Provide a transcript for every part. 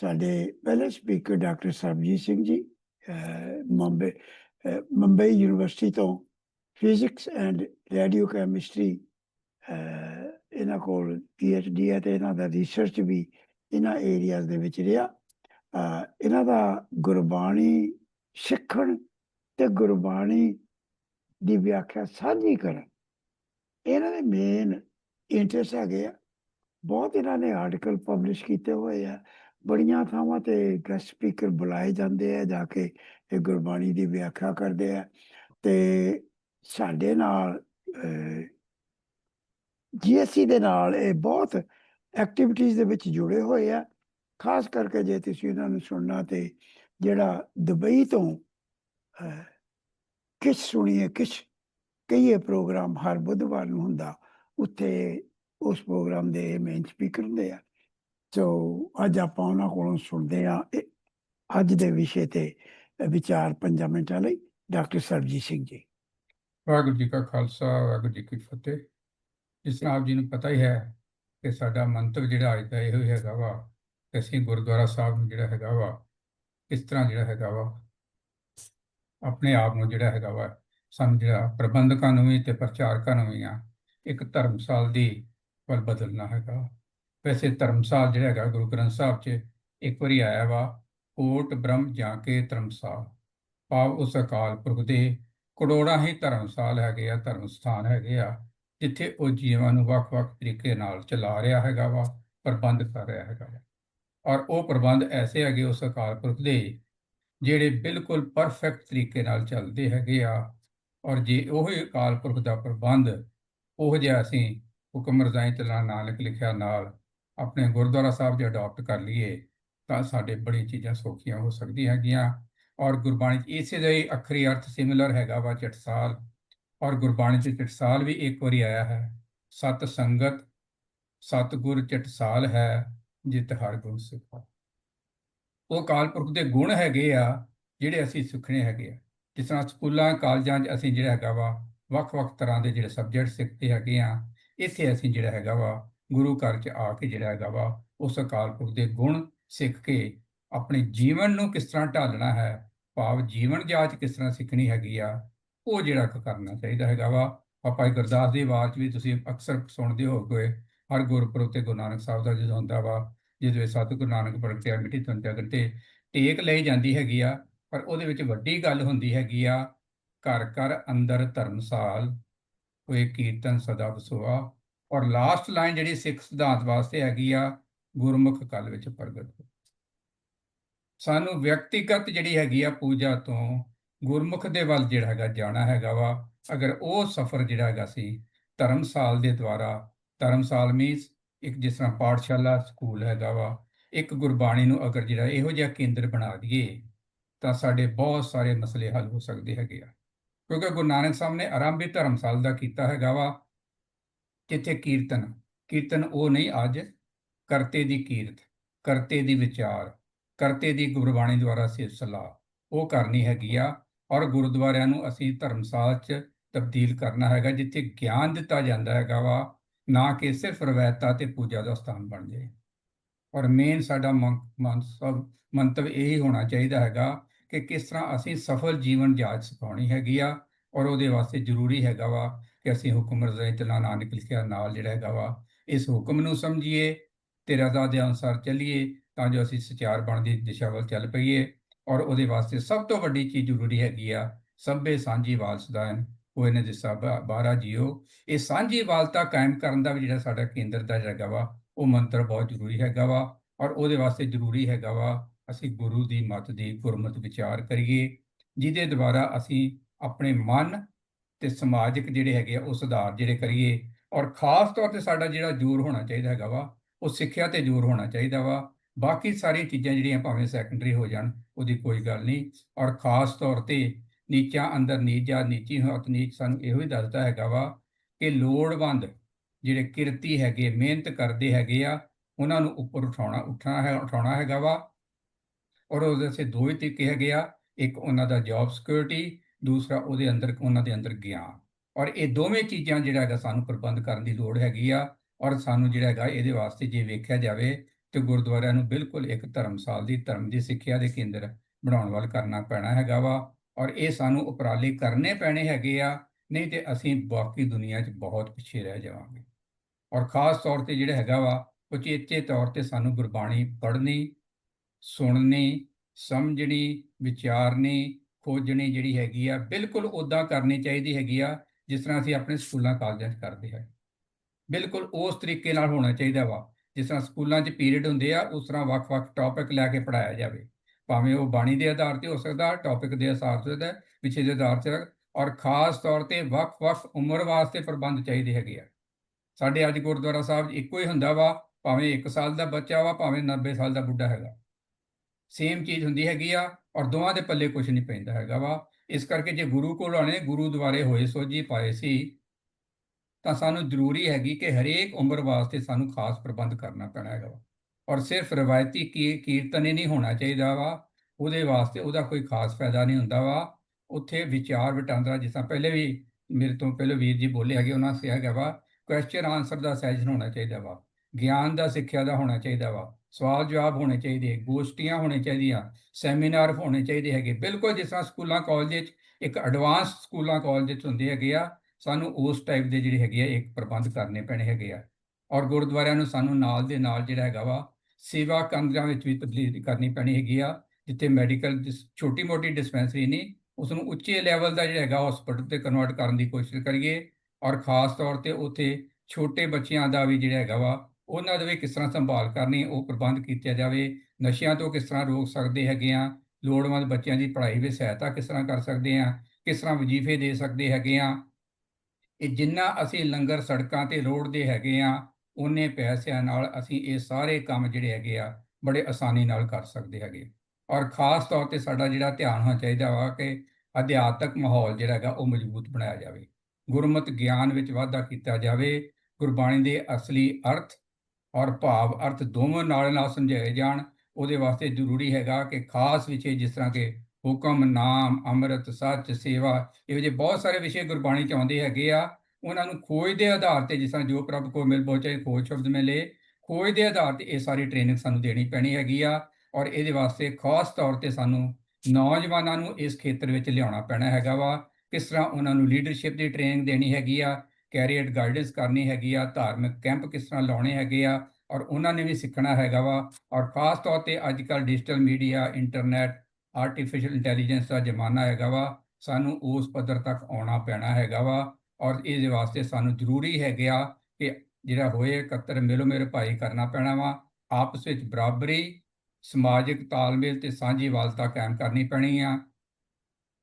ਸਾਡੇ ਪਹਿਲੇ speaker doctor Sarabjit Singh ji uh, Mumbai Mumbai university ਤੋਂ ਫਿਜ਼ਿਕਸ ਐਂਡ ਰੇਡੀਓ ਕੈਮਿਸਟਰੀ ਇਹਨਾਂ ਕੋਲ ਪੀਐਚਡੀ ਹੈ ਤੇ ਇਹਨਾਂ ਦਾ ਰਿਸਰਚ ਵੀ ਇਹਨਾਂ ਏਰੀਆਜ਼ ਦੇ ਵਿੱਚ ਰਿਹਾ। ਇਹਨਾਂ ਦਾ ਗੁਰਬਾਣੀ ਸਿੱਖਣ ਤੇ ਗੁਰਬਾਣੀ ਦੀ ਵਿਆਖਿਆ ਸਾਂਝੀ ਕਰਨ ਇਹਨਾਂ ਦੇ ਮੇਨ ਇੰਟਰਸਟ ਹੈਗੇ ਆ। ਬਹੁਤ ਇਹਨਾਂ ਨੇ ਆਰਟੀਕਲ ਪਬਲਿਸ਼ ਕੀਤੇ ਹੋਏ ਆ। ਬੜੀਆਂ ਥਾਵਾਂ ਤੇ ਗੈਸਟ ਸਪੀਕਰ ਬੁਲਾਏ ਜਾਂਦੇ ਆ ਜਾ ਕੇ ਇਹ ਗੁਰਬਾਣੀ ਦੀ ਵਿਆਖਿਆ ਕਰਦੇ ਆ। ਤੇ ਸਾਡੇ ਨਾਲ ਜੀਐਸਸੀ ਦੇ ਨਾਲ ਇਹ ਬਹੁਤ ਐਕਟੀਵਿਟੀਜ਼ ਦੇ ਵਿੱਚ ਜੁੜੇ ਹੋਏ ਆ। ਖਾਸ ਕਰਕੇ ਜੇ ਤੁਸੀਂ ਇਹਨਾਂ ਨੂੰ ਸੁਣਨਾ ਤੇ ਜਿਹੜਾ ਦੁਬਈ ਤੋਂ ਅਹ, ਕਿਸ ਸੁਣੀਏ ਕਿਸ ਕਈਏ ਪ੍ਰੋਗਰਾਮ ਹਰ ਬੁੱਧਵਾਰ ਨੂੰ ਹੁੰਦਾ ਉੱਥੇ ਉਸ ਪ੍ਰੋਗਰਾਮ ਦੇ ਮੇਨ ਸਪੀਕਰ ਹੁੰਦੇ ਆ। ਸੋ ਅੱਜ ਆਪਾਂ ਉਹਨਾਂ ਕੋਲੋਂ ਸੁਣਦੇ ਆ ਅੱਜ ਦੇ ਵਿਸ਼ੇ ਤੇ ਵਿਚਾਰ ਪੰਜਾਂ ਮਿੰਟਾਂ ਲਈ, ਡਾਕਟਰ ਸਰਬਜੀਤ ਸਿੰਘ ਜੀ। ਵਾਹਿਗੁਰੂ ਜੀ ਕਾ ਖਾਲਸਾ, ਵਾਹਿਗੁਰੂ ਜੀ ਕੀ ਫਤਿਹ। ਜਿਸ ਤਰ੍ਹਾਂ ਆਪ ਜੀ ਨੂੰ ਪਤਾ ਹੀ ਹੈ ਕਿ ਸਾਡਾ ਮੰਤਵ ਜਿਹੜਾ ਅੱਜ ਦਾ ਇਹੋ ਹੀ ਹੈਗਾ ਵਾ ਕਿ ਅਸੀਂ ਗੁਰਦੁਆਰਾ ਸਾਹਿਬ ਨੂੰ ਜਿਹੜਾ ਹੈਗਾ ਵਾ, ਇਸ ਤਰ੍ਹਾਂ ਜਿਹੜਾ ਹੈਗਾ ਵਾ, ਆਪਣੇ ਆਪ ਨੂੰ ਜਿਹੜਾ ਹੈਗਾ ਵਾ, ਸਾਨੂੰ ਜਿਹੜਾ ਪ੍ਰਬੰਧਕਾਂ ਨੂੰ ਵੀ ਤੇ ਪ੍ਰਚਾਰਕਾਂ ਨੂੰ ਵੀ ਆ, ਇੱਕ ਧਰਮਸਾਲ ਦੀ ਵੱਲ ਬਦਲਣਾ ਹੈਗਾ। ਵੈਸੇ ਧਰਮਸਾਲ ਜਿਹੜਾ ਹੈਗਾ ਗੁਰੂ ਗ੍ਰੰਥ ਸਾਹਿਬ 'ਚ ਇੱਕ ਵਾਰੀ ਆਇਆ ਵਾ, ਕੋਟ ਬ੍ਰਹਮ ਜਾਂ ਕੇ ਧਰਮਸਾਲ ਭਾਵ ਉਸ ਅਕਾਲ ਪੁਰਖ ਦੇ ਕਰੋੜਾਂ ਹੀ ਧਰਮਸਾਲ ਹੈਗੇ ਆ, ਧਰਮ ਸਥਾਨ ਹੈਗੇ ਆ, ਜਿੱਥੇ ਉਹ ਜੀਵਾਂ ਨੂੰ ਵੱਖ-ਵੱਖ ਤਰੀਕੇ ਨਾਲ ਚਲਾ ਰਿਹਾ ਹੈਗਾ ਵਾ, ਪ੍ਰਬੰਧ ਕਰ ਰਿਹਾ ਹੈਗਾ ਵਾ। ਔਰ ਉਹ ਪ੍ਰਬੰਧ ਐਸੇ ਹੈਗੇ ਉਸ ਅਕਾਲ ਪੁਰਖ ਦੇ, ਜਿਹੜੇ ਬਿਲਕੁਲ ਪਰਫੈਕਟ ਤਰੀਕੇ ਨਾਲ ਚੱਲਦੇ ਹੈਗੇ ਆ। ਔਰ ਜੇ ਉਹ ਅਕਾਲ ਪੁਰਖ ਦਾ ਪ੍ਰਬੰਧ, ਉਹ ਜਿਹਾ ਅਸੀਂ ਹੁਕਮ ਰਜ਼ਾਈ ਚਲਾ ਨਾਨਕ ਲਿਖਿਆ ਨਾਲ ਆਪਣੇ ਗੁਰਦੁਆਰਾ ਸਾਹਿਬ ਜੇ ਅਡਾਪਟ ਕਰ ਲਈਏ, ਤਾਂ ਸਾਡੇ ਬੜੀ ਚੀਜ਼ਾਂ ਸੌਖੀਆਂ ਹੋ ਸਕਦੀਆਂ ਹੈਗੀਆਂ। ਔਰ ਗੁਰਬਾਣੀ ਇਸੇ ਦਾ ਹੀ ਅੱਖਰੀ ਅਰਥ ਸਿਮਿਲਰ ਹੈਗਾ ਵਾ ਚਟਸਾਲ ਔਰ ਗੁਰਬਾਣੀ 'ਚ ਚਟਸਾਲ ਵੀ ਇੱਕ ਵਾਰੀ ਆਇਆ ਹੈ। ਸਤ ਸੰਗਤ ਸਤਗੁਰ ਚਟਸਾਲ ਹੈ, ਜਿਤ ਹਰ ਗੁਣ ਸਿਖਾ। ਉਹ ਅਕਾਲ ਪੁਰਖ ਦੇ ਗੁਣ ਹੈਗੇ ਆ, ਜਿਹੜੇ ਅਸੀਂ ਸਿੱਖਣੇ ਹੈਗੇ ਆ। ਜਿਸ ਤਰ੍ਹਾਂ ਸਕੂਲਾਂ, ਕਾਲਜਾਂ 'ਚ ਅਸੀਂ ਜਿਹੜਾ ਹੈਗਾ ਵਾ, ਵੱਖ-ਵੱਖ ਤਰ੍ਹਾਂ ਦੇ ਜਿਹੜੇ ਸਬਜੈਕਟ ਸਿੱਖਦੇ ਹੈਗੇ ਆ, ਇੱਥੇ ਅਸੀਂ ਜਿਹੜਾ ਹੈਗਾ ਵਾ ਗੁਰੂ ਘਰ 'ਚ ਆ ਕੇ ਜਿਹੜਾ ਹੈਗਾ ਵਾ ਉਸ ਅਕਾਲ ਪੁਰਖ ਦੇ ਗੁਣ ਸਿੱਖ ਕੇ ਆਪਣੇ ਜੀਵਨ ਨੂੰ ਕਿਸ ਤਰ੍ਹਾਂ ਢਾਲਣਾ ਹੈ, ਭਾਵ ਜੀਵਨ ਜਾਚ ਕਿਸ ਤਰ੍ਹਾਂ ਸਿੱਖਣੀ ਹੈਗੀ ਆ, ਉਹ ਜਿਹੜਾ ਕਰਨਾ ਚਾਹੀਦਾ ਹੈਗਾ ਵਾ। ਪਾਪਾ ਗੁਰਦਾਸ ਦੀ ਆਵਾਜ਼ 'ਚ ਵੀ ਤੁਸੀਂ ਅਕਸਰ ਸੁਣਦੇ ਹੋਗੇ ਹਰ ਗੁਰਪੁਰਬ ਤੇ ਗੁਰੂ ਨਾਨਕ ਸਾਹਿਬ ਦਾ ਜਦੋਂ ਹੁੰਦਾ ਵਾ ਜਿਹਦੇ ਵਿੱਚ ਸਤਿਗੁਰੂ ਨਾਨਕ ਪ੍ਰਗਟਿਆ ਮਿੱਟੀ ਤੁੰਤਿਆ ਘੰਟੇ ਟੇਕ ਲਈ ਜਾਂਦੀ ਹੈਗੀ ਆ, ਪਰ ਉਹਦੇ ਵਿੱਚ ਵੱਡੀ ਗੱਲ ਹੁੰਦੀ ਹੈਗੀ ਆ, ਘਰ ਘਰ ਅੰਦਰ ਧਰਮਸਾਲ ਕੋਈ ਕੀਰਤਨ ਸਦਾ ਵਸੋਆ ਔਰ ਲਾਸਟ ਲਾਈਨ ਜਿਹੜੀ ਸਿੱਖ ਸਿਧਾਂਤ ਵਾਸਤੇ ਹੈਗੀ ਆ, ਗੁਰਮੁਖ ਕਲ ਵਿੱਚ ਪ੍ਰਗਟ ਹੋ। ਸਾਨੂੰ ਵਿਅਕਤੀਗਤ ਜਿਹੜੀ ਹੈਗੀ ਆ ਪੂਜਾ ਤੋਂ ਗੁਰਮੁਖ ਦੇ ਵੱਲ ਜਿਹੜਾ ਹੈਗਾ ਜਾਣਾ ਹੈਗਾ ਵਾ। ਅਗਰ ਉਹ ਸਫ਼ਰ ਜਿਹੜਾ ਹੈਗਾ ਸੀ ਧਰਮਸਾਲ ਦੇ ਦੁਆਰਾ, ਧਰਮਸਾਲ ਮੀਨਸ ਇੱਕ ਜਿਸ ਤਰ੍ਹਾਂ ਪਾਠਸ਼ਾਲਾ, ਸਕੂਲ ਹੈਗਾ ਵਾ, ਇੱਕ ਗੁਰਬਾਣੀ ਨੂੰ ਅਗਰ ਜਿਹੜਾ ਇਹੋ ਜਿਹਾ ਕੇਂਦਰ ਬਣਾ ਦਈਏ, ਤਾਂ ਸਾਡੇ ਬਹੁਤ ਸਾਰੇ ਮਸਲੇ ਹੱਲ ਹੋ ਸਕਦੇ ਹੈਗੇ ਆ। ਕਿਉਂਕਿ ਗੁਰੂ ਨਾਨਕ ਸਾਹਿਬ ਨੇ ਆਰੰਭ ਹੀ ਧਰਮਸਾਲ ਦਾ ਕੀਤਾ ਹੈਗਾ ਵਾ ਜਿੱਥੇ ਕੀਰਤਨ ਕੀਰਤਨ ਉਹ ਨਹੀਂ, ਅੱਜ ਕਰਤੇ ਦੀ ਕੀਰਤ, ਕਰਤੇ ਦੀ ਵਿਚਾਰ, ਕਰਤੇ ਦੀ ਗੁਰਬਾਣੀ ਦੁਆਰਾ ਸਿਫਤ ਸਲਾਹ, ਉਹ ਕਰਨੀ ਹੈਗੀ ਆ ਔਰ ਗੁਰਦੁਆਰਿਆਂ ਨੂੰ ਅਸੀਂ ਧਰਮਸਾਲ 'ਚ ਤਬਦੀਲ ਕਰਨਾ ਹੈਗਾ, ਜਿੱਥੇ ਗਿਆਨ ਦਿੱਤਾ ਜਾਂਦਾ ਹੈਗਾ ਵਾ, ਨਾ ਕਿ ਸਿਰਫ ਰਵਾਇਤਾਂ ਤੇ ਪੂਜਾ ਦਾ ਸਥਾਨ ਬਣ ਜਾਏ। ਔਰ ਮੇਨ ਸਾਡਾ ਮਨਸਬ ਮੰਤਵ ਇਹ ਹੋਣਾ ਚਾਹੀਦਾ ਹੈਗਾ ਕਿ ਕਿਸ ਤਰ੍ਹਾਂ ਅਸੀਂ ਸਫਲ ਜੀਵਨ ਜਾਚ ਸਿਖਾਉਣੀ ਹੈਗੀ ਆ ਔਰ ਉਹਦੇ ਵਾਸਤੇ ਜ਼ਰੂਰੀ ਹੈਗਾ ਵਾ ਕਿ ਅਸੀਂ ਹੁਕਮ ਰਜ਼ਾਈ ਤਲਾ ਨਾਨਕ ਲਿਖਿਆ, ਨਾਲ ਜਿਹੜਾ ਹੈਗਾ ਵਾ, ਇਸ ਹੁਕਮ ਨੂੰ ਸਮਝੀਏ, ਤੇ ਰਜ਼ਾ ਦੇ ਅਨੁਸਾਰ ਚੱਲੀਏ, ਤਾਂ ਜੋ ਅਸੀਂ ਸਚਾਰ ਬਣਦੀ ਦਿਸ਼ਾ ਵੱਲ ਚੱਲ ਪਈਏ, ਔਰ ਉਹਦੇ ਵਾਸਤੇ ਸਭ ਤੋਂ ਵੱਡੀ ਚੀਜ਼ ਜ਼ਰੂਰੀ ਹੈਗੀ ਆ, ਸਭੇ ਸਾਂਝੀ ਵਾਲਸਦਾਨ ਉਹ ਇਹਨਾਂ ਦੇ ਦਿਸਾ ਬਾਰਾ ਜੀਓ। ਇਹ ਸਾਂਝੀ ਵਾਲਤਾ ਕਾਇਮ ਕਰਨ ਦਾ ਵੀ ਜਿਹੜਾ ਸਾਡਾ ਕੇਂਦਰ ਦਾ ਹੈਗਾ ਵਾ, ਉਹ ਮੰਤਰ ਬਹੁਤ ਜ਼ਰੂਰੀ ਹੈਗਾ ਵਾ, ਔਰ ਉਹਦੇ ਵਾਸਤੇ ਜ਼ਰੂਰੀ ਹੈਗਾ ਵਾ, ਅਸੀਂ ਗੁਰੂ ਦੀ ਮਤ ਦੀ ਗੁਰਮਤ ਵਿਚਾਰ ਕਰੀਏ, ਜਿਹਦੇ ਦੁਆਰਾ ਅਸੀਂ ਆਪਣੇ ਮਨ ਤੇ ਸਮਾਜਿਕ ਜਿਹੜੇ ਹੈਗੇ ਆ, ਉਹ ਸੁਧਾਰ ਜਿਹੜੇ ਕਰੀਏ। ਔਰ ਖਾਸ ਤੌਰ ਤੇ ਸਾਡਾ ਜਿਹੜਾ ਜ਼ੋਰ ਹੋਣਾ ਚਾਹੀਦਾ ਹੈਗਾ ਵਾ, ਉਹ ਸਿੱਖਿਆ ਤੇ ਜ਼ੋਰ ਹੋਣਾ ਚਾਹੀਦਾ ਵਾ। ਬਾਕੀ ਸਾਰੀਆਂ ਚੀਜ਼ਾਂ ਜਿਹੜੀਆਂ ਭਾਵੇਂ ਸੈਕੰਡਰੀ ਹੋ ਜਾਣ, ਉਹਦੀ ਕੋਈ ਗੱਲ ਨਹੀਂ। ਔਰ ਖਾਸ ਤੌਰ ਤੇ ਨੀਚਾ ਅੰਦਰ ਨੀਚ ਜਾਂ ਨੀਚੀ ਹੱਥ ਨੀਚ ਸਾਨੂੰ ਇਹੋ ਹੀ ਦੱਸਦਾ ਹੈਗਾ ਵਾ ਕਿ ਲੋੜਵੰਦ ਜਿਹੜੇ ਕਿਰਤੀ ਹੈਗੇ, ਮਿਹਨਤ ਕਰਦੇ ਹੈਗੇ ਆ, ਉਹਨਾਂ ਨੂੰ ਉੱਪਰ ਉਠਾਉਣਾ ਉੱਠਣਾ ਹੈ, ਉਠਾਉਣਾ ਹੈਗਾ ਵਾ। ਔਰ ਉਹਦੇ ਸੇ ਦੋ ਹੀ ਤਰੀਕੇ ਹੈਗੇ ਆ। ਇੱਕ ਉਹਨਾਂ ਦਾ ਜੌਬ ਸਿਕਿਉਰਿਟੀ ਦੂਸਰਾ ਉਹਦੇ ਅੰਦਰ, ਉਹਨਾਂ ਦੇ ਅੰਦਰ ਗਿਆਨ। ਔਰ ਇਹ ਦੋਵੇਂ ਚੀਜ਼ਾਂ ਜਿਹੜਾ ਹੈਗਾ ਸਾਨੂੰ ਪ੍ਰਬੰਧ ਕਰਨ ਦੀ ਲੋੜ ਹੈਗੀ ਆ, ਔਰ ਸਾਨੂੰ ਜਿਹੜਾ ਹੈਗਾ ਇਹਦੇ ਵਾਸਤੇ ਜੇ ਵੇਖਿਆ ਜਾਵੇ ਤੇ ਗੁਰਦੁਆਰਿਆਂ ਨੂੰ ਬਿਲਕੁਲ ਇੱਕ ਧਰਮਸਾਲ ਦੀ, ਧਰਮ ਦੀ ਸਿੱਖਿਆ ਦੇ ਕੇਂਦਰ ਬਣਾਉਣ ਵੱਲ ਕਰਨਾ ਪੈਣਾ ਹੈਗਾ ਵਾ, ਔਰ ਇਹ ਸਾਨੂੰ ਉਪਰਾਲੇ ਕਰਨੇ ਪੈਣੇ ਹੈਗੇ ਆ, ਨਹੀਂ ਤੇ ਅਸੀਂ ਬਾਕੀ ਦੁਨੀਆ 'ਚ ਬਹੁਤ ਪਿੱਛੇ ਰਹਿ ਜਾਵਾਂਗੇ। ਔਰ ਖਾਸ ਤੌਰ ਤੇ ਜਿਹੜਾ ਹੈਗਾ ਵਾ, ਉਚੇਚੇ ਤੌਰ ਤੇ ਸਾਨੂੰ ਗੁਰਬਾਣੀ ਪੜ੍ਹਨੀ, ਸੁਣਨੀ, ਸਮਝਣੀ, ਵਿਚਾਰਨੀ ਖੋਜਣੀ ਜਿਹੜੀ ਹੈਗੀ ਆ, ਬਿਲਕੁਲ ਉਦਾਂ ਕਰਨੀ ਚਾਹੀਦੀ ਹੈਗੀ ਆ, ਜਿਸ ਤਰ੍ਹਾਂ ਅਸੀਂ ਆਪਣੇ ਸਕੂਲਾਂ, ਕਾਲਜਾਂ 'ਚ ਕਰਦੇ ਹਾਂ। ਬਿਲਕੁਲ ਉਸ ਤਰੀਕੇ ਨਾਲ ਹੋਣਾ ਚਾਹੀਦਾ ਵਾ, ਜਿਸ ਤਰ੍ਹਾਂ ਸਕੂਲਾਂ 'ਚ ਪੀਰੀਅਡ ਹੁੰਦੇ ਆ, ਉਸ ਤਰ੍ਹਾਂ ਵੱਖ-ਵੱਖ ਟੌਪਿਕ ਲੈ ਕੇ ਪੜਾਇਆ ਜਾਵੇ। ਭਾਵੇਂ ਉਹ ਬਾਣੀ ਦੇ ਆਧਾਰ ਤੇ ਹੋ ਸਕਦਾ ਟੌਪਿਕ ਦੇ ਆਧਾਰ ਤੇ ਹੁੰਦਾ, ਵਿਸ਼ੇ ਦੇ ਆਧਾਰ ਤੇ, ਔਰ ਖਾਸ ਤੌਰ ਤੇ ਵੱਖ-ਵੱਖ ਉਮਰ ਵਾਸਤੇ ਪ੍ਰਬੰਧ ਚਾਹੀਦੇ ਹੈਗੇ ਆ। ਸਾਡੇ ਅੱਜ ਗੁਰਦੁਆਰਾ ਸਾਹਿਬ 'ਚ ਇੱਕੋ ਹੀ ਹੁੰਦਾ ਵਾ, ਭਾਵੇਂ 1 ਸਾਲ ਦਾ ਬੱਚਾ ਵਾ, ਭਾਵੇਂ 90 ਸਾਲ ਦਾ ਬੁੱਢਾ ਹੈਗਾ। ਸੇਮ ਚੀਜ਼ ਹੁੰਦੀ ਹੈਗੀ ਆ, ਔਰ ਦੋਵਾਂ ਦੇ ਪੱਲੇ ਕੁਝ ਨਹੀਂ ਪੈਂਦਾ ਹੈਗਾ ਵਾ। ਇਸ ਕਰਕੇ ਜੇ ਗੁਰੂ ਕੋਲ ਆਣੇ ਗੁਰੂ ਦੁਆਰੇ ਹੋਏ ਸੋਝੀ ਪਾਏ ਸੀ, ਤਾਂ ਸਾਨੂੰ ਜ਼ਰੂਰੀ ਹੈਗੀ ਕਿ ਹਰੇਕ ਉਮਰ ਵਾਸਤੇ ਸਾਨੂੰ ਖਾਸ ਪ੍ਰਬੰਧ ਕਰਨਾ ਪੈਣਾ ਹੈਗਾ ਵਾ। ਔਰ ਸਿਰਫ ਰਵਾਇਤੀ ਕੀ, ਕੀਰਤਨ ਹੀ ਨਹੀਂ ਹੋਣਾ ਚਾਹੀਦਾ ਵਾ। ਉਹਦੇ ਵਾਸਤੇ ਉਹਦਾ ਕੋਈ ਖਾਸ ਫਾਇਦਾ ਨਹੀਂ ਹੁੰਦਾ ਵਾ। ਉੱਥੇ ਵਿਚਾਰ ਵਟਾਂਦਰਾ, ਜਿਸ ਤਰ੍ਹਾਂ ਪਹਿਲੇ ਵੀ ਮੇਰੇ ਤੋਂ ਪਹਿਲੇ ਵੀਰ ਜੀ ਬੋਲੇ ਹੈਗੇ, ਉਹਨਾਂ ਸੇ ਹੈਗਾ ਵਾ ਕੁਐਸਚਨ ਆਨਸਰ ਦਾ ਸੈਸ਼ਨ ਹੋਣਾ ਚਾਹੀਦਾ ਵਾ। ਗਿਆਨ ਦਾ, ਸਿੱਖਿਆ ਦਾ ਹੋਣਾ ਚਾਹੀਦਾ ਵਾ। ਸਵਾਲ ਜਵਾਬ ਹੋਣੇ ਚਾਹੀਦੇ ਗੋਸ਼ਟੀਆਂ ਹੋਣੇ ਚਾਹੀਦੀਆਂ, ਸੈਮੀਨਾਰ ਹੋਣੇ ਚਾਹੀਦੇ ਹੈਗੇ। ਬਿਲਕੁਲ ਜਿਸ ਤਰ੍ਹਾਂ ਸਕੂਲਾਂ ਕਾਲਜ 'ਚ ਇੱਕ ਐਡਵਾਂਸ ਸਕੂਲਾਂ ਕਾਲਜ 'ਚ ਹੁੰਦੇ ਹੈਗੇ ਆ, ਸਾਨੂੰ ਉਸ ਟਾਈਪ ਦੇ ਜਿਹੜੇ ਹੈਗੇ ਆ, ਇੱਕ ਪ੍ਰਬੰਧ ਕਰਨੇ ਪੈਣੇ ਹੈਗੇ ਆ। ਔਰ ਗੁਰਦੁਆਰਿਆਂ ਨੂੰ ਸਾਨੂੰ ਨਾਲ ਦੇ ਨਾਲ ਜਿਹੜਾ ਹੈਗਾ ਵਾ, ਸੇਵਾ ਕੇਂਦਰਾਂ ਵਿੱਚ ਵੀ ਤਬਦੀਲੀ ਕਰਨੀ ਪੈਣੀ ਹੈਗੀ ਆ, ਜਿੱਥੇ ਮੈਡੀਕਲ ਛੋਟੀ ਮੋਟੀ ਡਿਸਪੈਂਸਰੀ ਨਹੀਂ ਉਸ ਨੂੰ ਉੱਚੇ ਲੈਵਲ ਦਾ ਜਿਹੜਾ ਹੈਗਾ ਹਸਪੀਟਲ ਤੇ ਕਨਵਰਟ ਕਰਨ ਦੀ ਕੋਸ਼ਿਸ਼ ਕਰੀਏ। ਔਰ ਖਾਸ ਤੌਰ ਤੇ ਉੱਥੇ ਛੋਟੇ ਬੱਚਿਆਂ ਦਾ ਵੀ ਜਿਹੜਾ ਹੈਗਾ ਵਾ ਉਹਨਾਂ ਦੇ ਵੀ ਕਿਸ ਤਰ੍ਹਾਂ ਸੰਭਾਲ ਕਰਨੀ, ਉਹ ਪ੍ਰਬੰਧ ਕੀਤਾ ਜਾਵੇ। ਨਸ਼ਿਆਂ ਤੋਂ ਕਿਸ ਤਰ੍ਹਾਂ ਰੋਕ ਸਕਦੇ ਹੈਗੇ ਆ? ਲੋੜਵੰਦ ਬੱਚਿਆਂ ਦੀ ਪੜ੍ਹਾਈ ਵਿੱਚ ਸਹਾਇਤਾ ਕਿਸ ਤਰ੍ਹਾਂ ਕਰ ਸਕਦੇ ਆ? ਕਿਸ ਤਰ੍ਹਾਂ ਵਜ਼ੀਫੇ ਦੇ ਸਕਦੇ ਹੈਗੇ ਆ? ਇਹ ਜਿੰਨਾ ਅਸੀਂ ਲੰਗਰ ਸੜਕਾਂ ਤੇ ਰੋਡ ਦੇ ਹੈਗੇ ਆ ਉਹਨੇ ਪੈਸਿਆਂ ਨਾਲ ਅਸੀਂ ਇਹ ਸਾਰੇ ਕੰਮ ਜਿਹੜੇ ਹੈਗੇ ਆ, ਬੜੇ ਆਸਾਨੀ ਨਾਲ ਕਰ ਸਕਦੇ ਹੈਗੇ। ਔਰ ਖਾਸ ਤੌਰ ਤੇ ਸਾਡਾ ਜਿਹੜਾ ਧਿਆਨ ਹੋਣਾ ਚਾਹੀਦਾ ਵਾ ਕਿ ਅਧਿਆਤਮਕ ਮਾਹੌਲ ਜਿਹੜਾ ਹੈਗਾ, ਉਹ ਮਜ਼ਬੂਤ ਬਣਾਇਆ ਜਾਵੇ। ਗੁਰਮਤ ਗਿਆਨ ਵਿੱਚ ਵਾਧਾ ਕੀਤਾ ਜਾਵੇ। ਗੁਰਬਾਣੀ ਦੇ ਅਸਲੀ ਅਰਥ ਔਰ ਭਾਵ ਅਰਥ ਦੋਵਾਂ ਨਾਲ ਨਾਲ ਸਮਝਾਏ ਜਾਣ, ਉਹਦੇ ਵਾਸਤੇ ਜ਼ਰੂਰੀ ਹੈਗਾ ਕਿ ਖਾਸ ਵਿਸ਼ੇ ਜਿਸ ਤਰ੍ਹਾਂ ਕਿ ਹੁਕਮ, ਨਾਮ, ਅੰਮ੍ਰਿਤ, ਸੱਚ, ਸੇਵਾ, ਇਹੋ ਜਿਹੇ ਬਹੁਤ ਸਾਰੇ ਵਿਸ਼ੇ ਗੁਰਬਾਣੀ ਚ ਆਉਂਦੇ ਹੈਗੇ ਆ। ਉਹਨਾਂ ਨੂੰ ਖੋਜ ਦੇ ਆਧਾਰ ਤੇ ਜਿਸ ਤਰ੍ਹਾਂ ਜੋ ਪ੍ਰਭ ਕੋ ਮਿਲ ਪਹੁੰਚੇ ਖੋਜ ਸ਼ਬਦ ਮਿਲੇ ਖੋਜ ਦੇ ਆਧਾਰ ਤੇ ਇਹ ਸਾਰੀ ਟ੍ਰੇਨਿੰਗ ਸਾਨੂੰ ਦੇਣੀ ਪੈਣੀ ਹੈਗੀ ਆ ਔਰ ਇਹਦੇ ਵਾਸਤੇ ਖਾਸ ਤੌਰ ਤੇ ਸਾਨੂੰ ਨੌਜਵਾਨਾਂ ਨੂੰ ਇਸ ਖੇਤਰ ਵਿੱਚ ਲਿਆਉਣਾ ਪੈਣਾ ਹੈਗਾ ਵਾ। ਕਿਸ ਤਰ੍ਹਾਂ ਉਹਨਾਂ ਨੂੰ ਲੀਡਰਸ਼ਿਪ ਦੀ ਟ੍ਰੇਨਿੰਗ ਦੇਣੀ ਹੈਗੀ ਆ ਕੈਰੀਅਰ ਗਾਈਡੈਂਸ ਕਰਨੀ ਹੈਗੀ ਆ, ਧਾਰਮਿਕ ਕੈਂਪ ਕਿਸ ਤਰ੍ਹਾਂ ਲਾਉਣੇ ਹੈਗੇ ਆ ਔਰ ਉਹਨਾਂ ਨੇ ਵੀ ਸਿੱਖਣਾ ਹੈਗਾ ਵਾ ਔਰ ਖਾਸ ਤੌਰ ਤੇ ਅੱਜ ਕੱਲ digital media internet artificial intelligence ਦਾ ਜ਼ਮਾਨਾ ਹੈਗਾ ਵਾ, ਸਾਨੂੰ ਉਸ ਪੱਧਰ ਤੱਕ ਆਉਣਾ ਪੈਣਾ ਹੈਗਾ ਵਾ ਔਰ ਇਸ ਵਾਸਤੇ ਸਾਨੂੰ ਜ਼ਰੂਰੀ ਹੈ ਗਿਆ ਕਿ ਜਿਹੜਾ ਹੋਏ ਇਕੱਤਰ ਮਿਲੋ ਮੇਰੇ ਭਾਈ ਕਰਨਾ ਪੈਣਾ ਵਾ, ਆਪਸ ਵਿੱਚ ਬਰਾਬਰੀ, ਸਮਾਜਿਕ ਤਾਲਮੇਲ ਤੇ ਸਾਂਝੀਵਾਲਤਾ ਕਾਇਮ ਕਰਨੀ ਪੈਣੀ ਆ।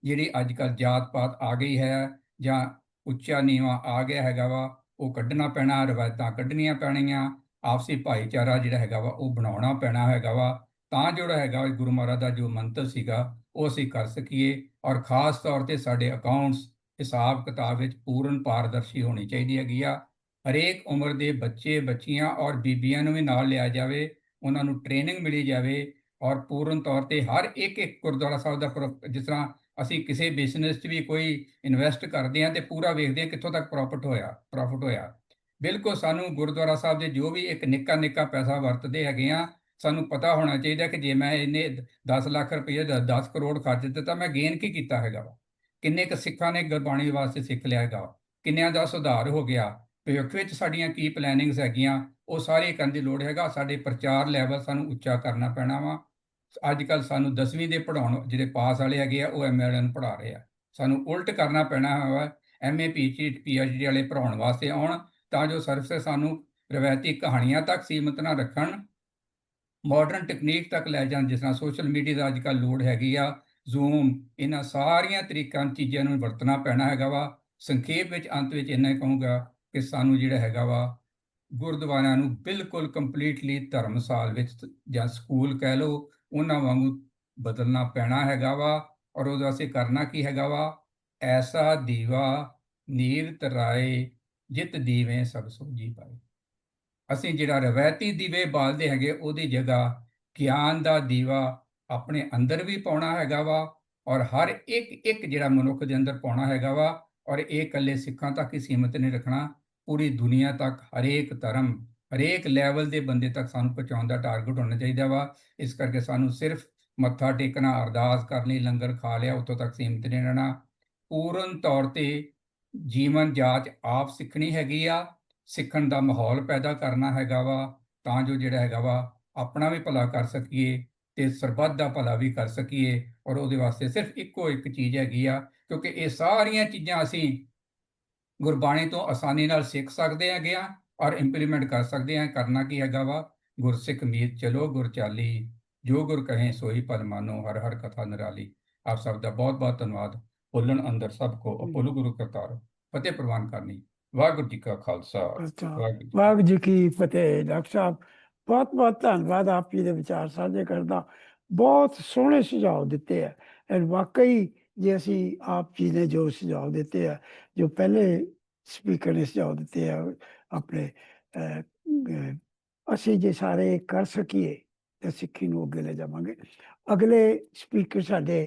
ਜਿਹੜੀ ਅੱਜ ਕੱਲ ਜਾਤ ਪਾਤ ਆ ਗਈ ਹੈ ਜਾਂ ਉੱਚਾ ਨੀਵਾ ਆ ਗਿਆ ਹੈਗਾ ਵਾ, ਉਹ ਕੱਢਣਾ ਪੈਣਾ, ਰਵਾਇਤਾਂ ਕੱਢਣੀਆਂ ਪੈਣੀਆਂ, ਆਪਸੀ ਭਾਈਚਾਰਾ ਜਿਹੜਾ ਹੈਗਾ ਵਾ, ਉਹ ਬਣਾਉਣਾ ਪੈਣਾ ਹੈਗਾ ਵਾ। ਤਾਂ ਜਿਹੜਾ ਹੈਗਾ ਗੁਰੂ ਮਹਾਰਾਜ ਦਾ ਜੋ ਮੰਤਰ ਸੀਗਾ, ਉਹ ਅਸੀਂ ਕਰ ਸਕੀਏ ਔਰ ਖਾਸ ਤੌਰ ਤੇ ਸਾਡੇ ਅਕਾਊਂਟਸ ਹਿਸਾਬ ਕਿਤਾਬ ਵਿੱਚ ਪੂਰਨ ਪਾਰਦਰਸ਼ੀ ਹੋਣੀ ਚਾਹੀਦੀ ਹੈਗੀ ਆ। ਹਰੇਕ ਉਮਰ ਦੇ ਬੱਚੇ, ਬੱਚੀਆਂ ਔਰ ਬੀਬੀਆਂ ਨੂੰ ਵੀ ਨਾਲ ਲਿਆ ਜਾਵੇ, ਉਹਨਾਂ ਨੂੰ ਟ੍ਰੇਨਿੰਗ ਮਿਲੀ ਜਾਵੇ ਔਰ ਪੂਰਨ ਤੌਰ ਤੇ ਹਰ ਇੱਕ ਇੱਕ ਗੁਰਦੁਆਰਾ ਸਾਹਿਬ ਦਾ ਜਿਸ ਤਰ੍ਹਾਂ ਅਸੀਂ ਕਿਸੇ ਬਿਜ਼ਨਸ 'ਚ ਵੀ ਕੋਈ ਇਨਵੈਸਟ ਕਰਦੇ ਆ ਤੇ ਪੂਰਾ ਵੇਖਦੇ ਆ ਕਿੱਥੋਂ ਤੱਕ ਪ੍ਰੋਫਿਟ ਹੋਇਆ ਪ੍ਰੋਫਿਟ ਹੋਇਆ। ਬਿਲਕੁਲ ਸਾਨੂੰ ਗੁਰਦੁਆਰਾ ਸਾਹਿਬ ਦੇ ਜੋ ਵੀ ਇੱਕ ਨਿੱਕਾ ਨਿੱਕਾ ਪੈਸਾ ਵਰਤਦੇ ਹੈਗੇ ਆ ਸਾਨੂੰ ਪਤਾ ਹੋਣਾ ਚਾਹੀਦਾ ਕਿ ਜੇ ਮੈਂ ਇਹਨੇ 10 ਲੱਖ ਰੁਪਏ ਦਾ 10 ਕਰੋੜ ਖਰਚ ਦਿੱਤਾ, ਮੈਂ ਗੇਨ ਕੀ ਕੀਤਾ ਹੈਗਾ ਵਾ? ਕਿੰਨੇ ਕ ਸਿੱਖਾਂ ਨੇ ਗੁਰਬਾਣੀ ਵਾਸਤੇ ਸਿੱਖ ਲਿਆ ਹੈਗਾ ਕਿੰਨਿਆਂ ਦਾ ਸੁਧਾਰ ਹੋ ਗਿਆ? ਭਵਿੱਖ ਵਿੱਚ ਸਾਡੀਆਂ ਕੀ ਪਲੈਨਿੰਗਸ ਹੈਗੀਆਂ? ਉਹ ਸਾਰੇ ਕਰਨ ਦੀ ਲੋੜ ਹੈਗਾ। ਸਾਡੇ ਪ੍ਰਚਾਰ ਲੈਵਲ ਸਾਨੂੰ ਉੱਚਾ ਕਰਨਾ ਪੈਣਾ ਵਾ। ਅੱਜ ਕੱਲ ਸਾਨੂੰ 10ਵੀਂ ਦੇ ਪੜਾਉਣ ਜਿਹੜੇ ਪਾਸ ਵਾਲੇ ਹੈਗੇ ਆ, ਉਹ ਐਮਐਲਏ ਨੂੰ ਪੜਾ ਰਹੇ ਆ। ਸਾਨੂੰ ਉਲਟ ਕਰਨਾ ਪੈਣਾ ਹੈ ਐਮਏ ਪੀਜੀ ਪੀਐਚਡੀ ਵਾਲੇ ਪੜਾਉਣ ਵਾਸਤੇ ਆਉਣ ਤਾਂ ਜੋ ਸਰਵਿਸ ਸਾਨੂੰ ਰਵਾਇਤੀ ਕਹਾਣੀਆਂ ਤੱਕ ਸੀਮਤ ਨਾ ਰੱਖਣ ਮਾਡਰਨ ਟੈਕਨੀਕ ਤੱਕ ਲੈ ਜਾਣ, ਜਿਸ ਤਰ੍ਹਾਂ ਸੋਸ਼ਲ ਮੀਡੀਆ ਦਾ ਅੱਜ ਕੱਲ ਲੋਡ ਹੈਗੀ ਆ ਜ਼ੂਮ ਇਹਨਾਂ ਸਾਰੀਆਂ ਤਰੀਕਾਂ, ਚੀਜ਼ਾਂ ਨੂੰ ਵਰਤਣਾ ਪੈਣਾ ਹੈਗਾ ਵਾ। ਸੰਖੇਪ ਵਿੱਚ, ਅੰਤ ਵਿੱਚ ਇੰਨਾ ਕਹੂੰਗਾ ਕਿ ਸਾਨੂੰ ਜਿਹੜਾ ਹੈਗਾ ਵਾ, ਗੁਰਦੁਆਰਿਆਂ ਨੂੰ ਬਿਲਕੁਲ ਕੰਪਲੀਟਲੀ ਧਰਮਸਾਲ ਵਿੱਚ ਜਾਂ ਸਕੂਲ ਕਹਿ ਲਓ ਉਹਨਾਂ ਵਾਂਗੂ ਬਦਲਣਾ ਪੈਣਾ ਹੈਗਾ ਵਾ ਔਰ ਉਹਦਾ ਅਸੀਂ ਕਰਨਾ ਕੀ ਹੈਗਾ ਵਾ? ਐਸਾ ਦੀਵਾ ਨੀਰ ਤਰਾਏ ਜਿਤ ਦੀਵੇ ਸਭ ਸੋਜੀ ਪਾਏ। ਅਸੀਂ ਜਿਹੜਾ ਰਵਾਇਤੀ ਦੀਵੇ ਬਾਲਦੇ ਹੈਗੇ, ਉਹਦੀ ਜਗ੍ਹਾ ਗਿਆਨ ਦਾ ਦੀਵਾ ਆਪਣੇ ਅੰਦਰ ਵੀ ਪਾਉਣਾ ਹੈਗਾ ਵਾ ਔਰ ਹਰ ਇੱਕ ਇੱਕ ਜਿਹੜਾ ਮਨੁੱਖ ਦੇ ਅੰਦਰ ਪਾਉਣਾ ਹੈਗਾ ਵਾ ਔਰ ਇਹ ਇਕੱਲੇ ਸਿੱਖਾਂ ਤੱਕ ਹੀ ਸੀਮਤ ਨਹੀਂ ਰੱਖਣਾ, ਪੂਰੀ ਦੁਨੀਆ ਤੱਕ ਹਰੇਕ ਧਰਮ ਹਰੇਕ ਲੈਵਲ ਦੇ ਬੰਦੇ ਤੱਕ ਸਾਨੂੰ ਪਹੁੰਚਾਉਣ ਦਾ ਟਾਰਗੇਟ ਹੋਣਾ ਚਾਹੀਦਾ ਵਾ। ਇਸ ਕਰਕੇ ਸਾਨੂੰ ਸਿਰਫ ਮੱਥਾ ਟੇਕਣਾ, ਅਰਦਾਸ ਕਰਨੀ, ਲੰਗਰ ਖਾ ਲਿਆ, ਉੱਥੋਂ ਤੱਕ ਸੀਮਿਤ ਨਹੀਂ ਰਹਿਣਾ। ਪੂਰਨ ਤੌਰ ਤੇ ਜੀਵਨ ਜਾਚ ਆਪ ਸਿੱਖਣੀ ਹੈਗੀ ਆ। ਸਿੱਖਣ ਦਾ ਮਾਹੌਲ ਪੈਦਾ ਕਰਨਾ ਹੈਗਾ ਵਾ। ਤਾਂ ਜੋ ਜਿਹੜਾ ਹੈਗਾ ਵਾ, ਆਪਣਾ ਵੀ ਭਲਾ ਕਰ ਸਕੀਏ ਤੇ ਸਰਬੱਤ ਦਾ ਭਲਾ ਵੀ ਕਰ ਸਕੀਏ। ਔਰ ਉਹਦੇ ਵਾਸਤੇ ਸਿਰਫ ਇੱਕੋ ਇੱਕ ਚੀਜ਼ ਹੈਗੀ ਆ, ਕਿਉਂਕਿ ਇਹ ਸਾਰੀਆਂ ਚੀਜ਼ਾਂ ਅਸੀਂ ਗੁਰਬਾਣੀ ਤੋਂ ਆਸਾਨੀ ਨਾਲ ਸਿੱਖ ਸਕਦੇ ਹੈਗੇ ਆ। ਔਰ ਇੰਪਲੀਮੈਂਟ ਕਰ ਸਕਦੇ ਹਾਂ ਕਰਨਾ ਕੀ ਹੈਗਾ ਵਾ? ਗੁਰਸਿੱਖ ਮੀਤ ਚਲੋ ਗੁਰ ਚਾਲੀ ਜੋ ਗੁਰ ਕਹੇ ਸੋਈ ਪਦ ਮਾਨੋ ਹਰ ਹਰ ਕਥਾ ਨਿਰਾਲੀ। ਆਪ ਸਭ ਦਾ ਬਹੁਤ ਬਹੁਤ ਧੰਨਵਾਦ। ਬੋਲਣ ਅੰਦਰ ਸਭ ਕੋ ਅਪੋਲੋ ਗੁਰੂ ਕਰਤਾਰ ਫਤਿਹ ਪ੍ਰਵਾਨ ਕਰਨੀ। ਵਾਹਿਗੁਰੂ ਜੀ ਕਾ ਖਾਲਸਾ। ਵਾਹਿਗੁਰੂ ਜੀ ਕੀ ਫਤਿਹ। ਡਾਕਟਰ ਸਾਹਿਬ ਬਹੁਤ ਬਹੁਤ ਧੰਨਵਾਦ ਆਪ ਜੀ ਦੇ ਵਿਚਾਰ ਸਾਂਝੇ ਕਰਦਾ ਬਹੁਤ ਸੋਹਣੇ ਸੁਝਾਅ ਦਿੱਤੇ ਆ। ਐਂਡ ਵਾਕਈ ਜੇ ਅਸੀਂ ਆਪ ਜੀ ਨੇ ਜੋ ਸੁਝਾਅ ਦਿੱਤੇ ਆ ਜੋ ਪਹਿਲੇ ਸਪੀਕਰ ਨੇ ਸੁਝਾਅ ਦਿੱਤੇ ਆ ਆਪਣੇ ਅਸੀਂ ਜੇ ਸਾਰੇ ਕਰ ਸਕੀਏ ਤਾਂ ਸਿੱਖੀ ਨੂੰ ਅੱਗੇ ਲੈ ਜਾਵਾਂਗੇ। ਅਗਲੇ ਸਪੀਕਰ ਸਾਡੇ